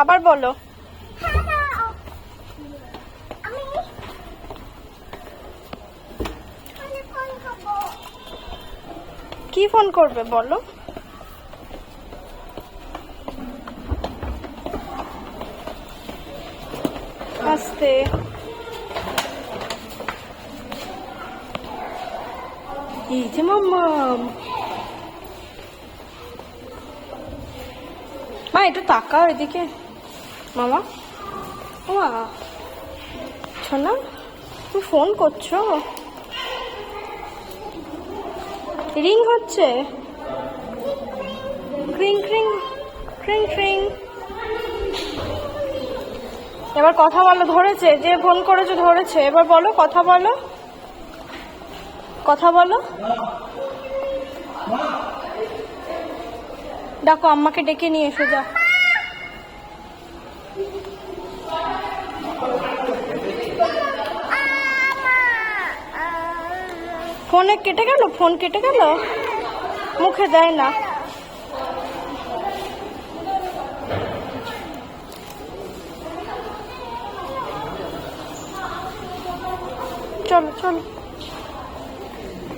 আবার বলো। কি ফোন করবে বলো? আস্তে। এই যে মাম্মাম। মা একটু তাকাও এদিকে। মামা? মা শোনা তুমি ফোন করছ? রিং হচ্ছে? ক্রিং ক্রিং ক্রিং ক্রিং। এবার কথা বলো, ধরেছে, যে ফোন করেছ ধরেছে। এবার বলো, কথা বলো। কথা বলো। ডাকো, আম্মাকে ডেকে নিয়ে এসো যা ফোনে কেটে গেল ফোন কেটে গেল? মুখে দেয় না। চলো চলো।